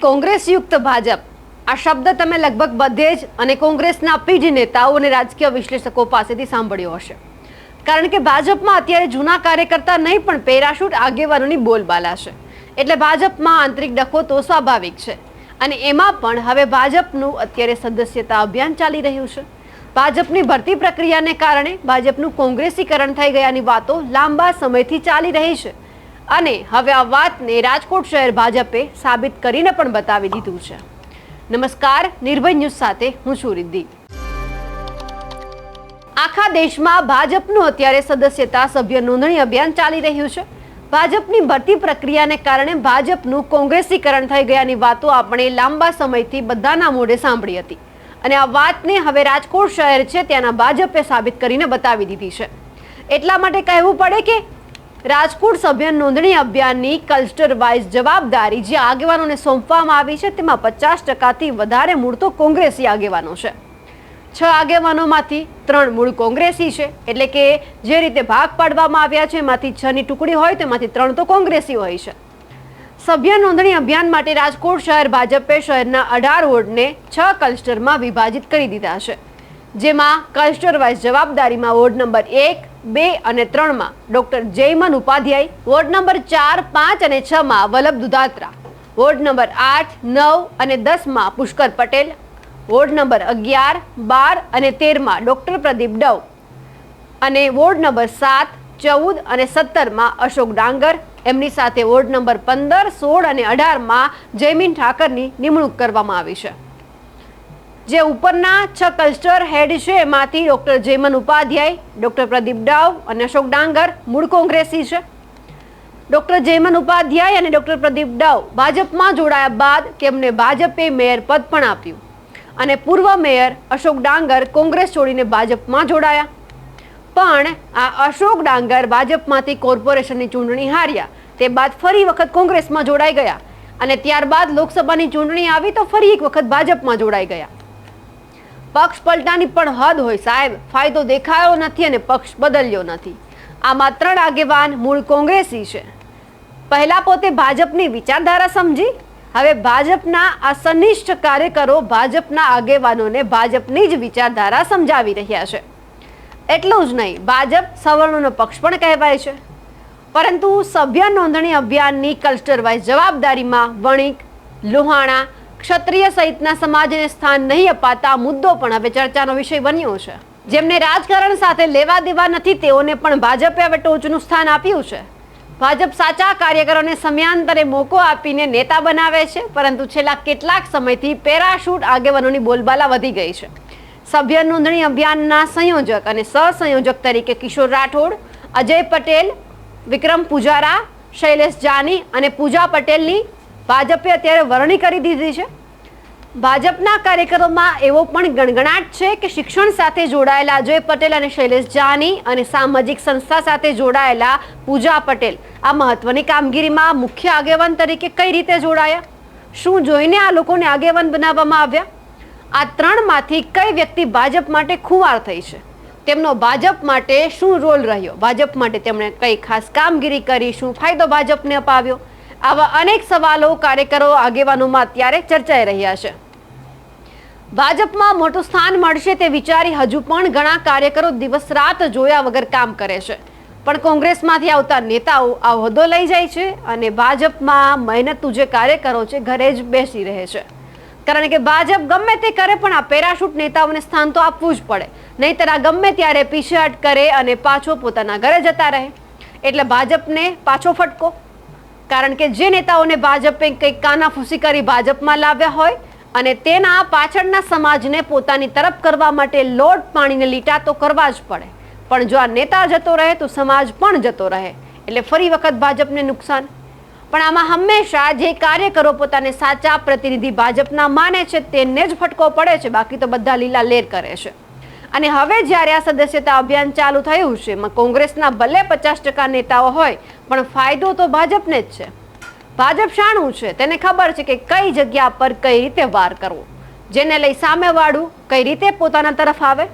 કોંગ્રેસયુક્ત ભાજપ. આ શબ્દ તમે લગભગ બધે જ અને કોંગ્રેસના પીઢ નેતાઓ અને રાજકીય વિશ્લેષકો પાસેથી સાંભળ્યો હશે. કારણ કે ભાજપમાં અત્યારે જૂના કાર્યકર્તા નહીં, પણ પેરાશૂટ આગેવાનોની બોલબાલા છે. એટલે ભાજપમાં આંતરિક ડખો તો સ્વાભાવિક છે. અને એમાં પણ હવે ભાજપનું અત્યારે સદસ્યતા અભિયાન ચાલી રહ્યું છે. ભાજપની ભરતી પ્રક્રિયાને કારણે ભાજપનું કોંગ્રેસીકરણ થઈ ગયાની વાતો લાંબા સમયથી ચાલી રહી છે. અને હવે આ વાતને રાજકોટ શહેર ભાજપે સાબિત કરીને પણ બતાવી દીધું છે. નમસ્કાર, નિર્ભય ન્યૂઝ સાથે હું છું રિદ્ધિ. આખા દેશમાં ભાજપનું અત્યારે સદસ્યતા સભ્ય નોંધણી અભિયાન ચાલી રહ્યું છે. ભાજપની ભરતી પ્રક્રિયાને કારણે ભાજપનું કોંગ્રેસીકરણ થઈ ગયાની વાતો આપણે લાંબા સમયથી બધાના મોઢે સાંભળી હતી. અને આ વાતને હવે રાજકોટ શહેર છે, ત્યાંના ભાજપે સાબિત કરીને બતાવી દીધી છે. એટલા માટે કહેવું પડે કે રાજકોટ સભ્ય નોંધણી અભિયાનની કલ્સ્ટર વાઇઝ જવાબદારી જે આગેવાનોને સોંપવામાં આવી છે, તેમાં પચાસ ટકાથી વધારે મૂળ તો કોંગ્રેસી આગેવાનો છે. છ આગેવાનોમાંથી ત્રણ મૂળ કોંગ્રેસી છે, એટલે કે જે રીતે ભાગ પાડવામાં આવ્યા છે, એમાંથી છની ટુકડી હોય તેમાંથી ત્રણ તો કોંગ્રેસી હોય છે. સભ્ય નોંધણી અભિયાન માટે રાજકોટ શહેર ભાજપે શહેરના અઢાર વોર્ડને છ ક્લસ્ટરમાં વિભાજિત કરી દીધા છે. જેમાં ક્લસ્ટર વાઇઝ જવાબદારીમાં વોર્ડ નંબર એક બે અને ત્રણમાં doctor Jayman Upadhyay, ward number ચાર, પાંચ અને છમાં વલ્લભ દુધાત્રા. વોર્ડ નંબર આઠ, નવ અને દસમાં પુષ્કર પટેલ. વોર્ડ નંબર અગિયાર, બાર અને તેરમાં ડૉક્ટર પ્રદીપ ડવ. અને વોર્ડ નંબર સાત, ચૌદ અને સત્તરમાં અશોક ડાંગર. એમની સાથે વોર્ડ નંબર પંદર, સોળ અને અઢારમાં જયમીન ઠાકરની નિમણૂક કરવામાં આવી છે. જે ઉપરના છ ક્લસ્ટર હેડ છે, એમાંથી ડૉક્ટર જયમન ઉપાધ્યાય ડૉક્ટર પ્રદીપ ડાવ અને અશોક ડાંગર મૂળ કોંગ્રેસી છે. ડોક્ટર જયમન ઉપાધ્યાય અને ડોક્ટર પ્રદીપ ડાવ ભાજપમાં જોડાયા બાદ તેમને ભાજપે મેયર પદ પણ આપ્યું. અને પૂર્વ મેયર અશોક ડાંગર કોંગ્રેસ છોડીને ભાજપમાં જોડાયા. પણ આ અશોક ડાંગર ભાજપમાંથી કોર્પોરેશનની ચૂંટણી હાર્યા. તે બાદ ફરી વખત કોંગ્રેસમાં જોડાઈ ગયા. અને ત્યારબાદ લોકસભાની ચૂંટણી આવી તો ફરી એક વખત ભાજપમાં જોડાઈ ગયા. પક્ષ પલટાની પણ હદ હોય સાહેબ. ફાયદો દેખાયો નથી અને પક્ષ બદલ્યો નથી. આમાં ત્રણ આગેવાન મૂળ કોંગ્રેસી છે. પહેલા પોતે ભાજપની વિચારધારા સમજી, હવે ભાજપના આ સનિષ્ઠ કાર્યકરો ભાજપના આગેવાનોને ભાજપની જ વિચારધારા સમજાવી રહ્યા છે. એટલું જ નહીં, ભાજપ સવર્ણોનો પક્ષ પણ કહેવાય છે. પરંતુ સભ્ય નોંધણી અભિયાનની વાઇઝ જવાબદારીમાં વણિક, લોહાણા ક્ષત્રિય સહિતના સમાજને સ્થાન નહીં અપાતા મુદ્દો પણ હવે ચર્ચાનો વિષય બન્યો છે. જેમને રાજકારણ સાથે લેવા દેવા નથી, તેઓને પણ ભાજપે હવે ટોચનું સ્થાન આપ્યું છે. ભાજપ સાચા કાર્યકરોને સમયાંતરે મોકો આપીને નેતા બનાવે છે, પરંતુ છેલ્લા કેટલાક સમયથી પેરાશૂટ આગેવાનોની બોલબાલા વધી ગઈ છે. સભ્ય નોંધણી અભિયાનના સંયોજક અને સહસંયોજક તરીકે કિશોર રાઠોડ, અજય પટેલ, વિક્રમ પૂજારા, શૈલેષ જાની અને પૂજા પટેલની ભાજપે અત્યારે વરણી કરી દીધી છે. ભાજપના કાર્યકરોમાં એવો પણ ગણગણાટ છે કે શિક્ષણ સાથે જોડાયેલા અજય પટેલ અને શૈલેષ જાની અને સામાજિક સંસ્થા સાથે જોડાયેલા પૂજા પટેલ આ મહત્વની કામગીરીમાં મુખ્ય આગેવાન તરીકે કઈ રીતે જોડાયા? શું જોઈને આ લોકોને આગેવાન બનાવવામાં આવ્યા? આ ત્રણમાંથી કઈ વ્યક્તિ ભાજપ માટે ખુવાર થઈ છે? તેમનો ભાજપ માટે શું રોલ રહ્યો? ભાજપ માટે તેમણે કઈ ખાસ કામગીરી કરી? શું ફાયદો ભાજપને અપાવ્યો? આવા અનેક સવાલો કાર્યકરો આગેવાનોમાં અત્યારે ચર્ચાઈ રહ્યા છે. ભાજપમાં મોટું સ્થાન મળશે તે વિચારી હજુ પણ ઘણા કાર્યકરો દિવસ રાત જોયા વગર કામ કરે છે. પણ કોંગ્રેસમાંથી આવતા નેતાઓ આ હોદ્દો લઈ જાય છે અને ભાજપમાં મહેનતુ જે કાર્યકરો છે ઘરે જ બેસી રહે છે. કારણ કે ભાજપ ગમે તે કરે પણ આ પેરાશૂટ નેતાઓને સ્થાન તો આપવું જ પડે. નહીંતર આ ગમે ત્યારે પીછેહટ કરે અને પાછો પોતાના ઘરે જતા રહે. એટલે ભાજપને પાછો ફટકો. કારણ કે જે નેતાઓને ભાજપે કંઈક કાનાફૂસી કરી ભાજપમાં લાવ્યા હોય અને તેના પાછળના સમાજને પોતાની તરફ કરવા માટે લોટ પાણીને લીટા તો કરવા જ પડે. પણ જો આ નેતા જતો રહે તો સમાજ પણ જતો રહે. એટલે ફરી વખત ભાજપને નુકસાન. પણ આમાં હંમેશા જે કાર્યકરો પોતાને સાચા પ્રતિનિધિ ભાજપના માને છે તેને જ ફટકો પડે છે. બાકી તો બધા લીલા લેર કરે છે. અને હવે જ્યારે આ સદસ્યતા અભિયાન ચાલુ થયું છે કોંગ્રેસના ભલે પચાસ ટકા નેતાઓ હોય, પણ ફાયદો તો ભાજપને જ છે. ભાજપ શાણું છે, તેને ખબર છે કે કઈ જગ્યા પર કઈ રીતે વાર કરવો. જેને લઈ સામેવાળું કઈ રીતે પોતાના તરફ આવે?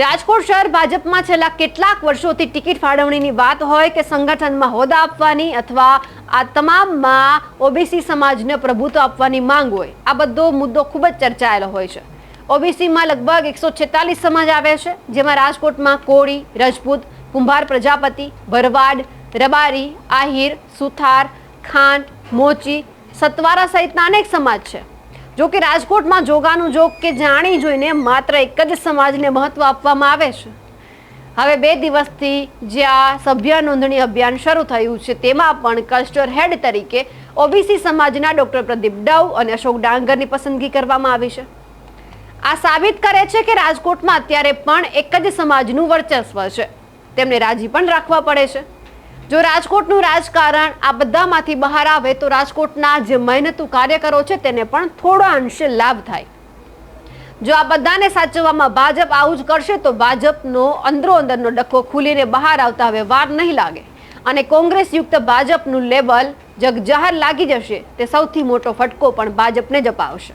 રાજકોટ શહેર ભાજપમાં છેલ્લા કેટલાક વર્ષોથી ટિકિટ ફાળવણીની વાત હોય કે સંગઠનમાં હોદ્દા આપવાની અથવા આ તમામમાં ઓબીસી સમાજને પ્રભુત્વ આપવાની માંગ હોય, આ બધો મુદ્દો ખૂબ જ ચર્ચાયેલો હોય છે. ઓબીસીમાં લગભગ એકસો છેતાલીસ સમાજ આવે છે, જેમાં રાજકોટમાં કોળી, રજપૂત, કુંભાર પ્રજાપતિ, ભરવાડ, રબારી, આહિર, સુથાર ખાંટ મોચી, સતવારા સહિતના અનેક સમાજ છે. જો કે રાજકોટમાં જોગાનું જોગ કે જાણી જોઈને માત્ર એક જ સમાજને મહત્વ આપવામાં આવે છે. હવે બે દિવસથી જ્યાં સભ્ય નોંધણી અભિયાન શરૂ થયું છે, તેમાં પણ કલ્ચર હેડ તરીકે ઓબીસી સમાજના ડોક્ટર પ્રદીપ ડવ અને અશોક ડાંગરની પસંદગી કરવામાં આવી છે. આ સાબિત કરે છે કે રાજકોટમાં અત્યારે પણ એક જ સમાજનું વર્ચસ્વ છે. તેમને રાજી પણ રાખવા પડે છે. જો રાજકોટનું રાજકારણ આ બધામાંથી બહાર આવે તો રાજકોટના જે મહેનતુ કાર્યકરો છે તેને પણ થોડો અંશે લાભ થાય. જો આ બધાને સાચવવામાં ભાજપ આવું જ કરશે તો ભાજપનો અંદરો અંદરનો ડખો ખુલીને બહાર આવતા હવે વાર નહીં લાગે. અને કોંગ્રેસ યુક્ત ભાજપનું લેબલ જગજાહેર લાગી જશે તે સૌથી મોટો ફટકો પણ ભાજપને જ અપાવશે.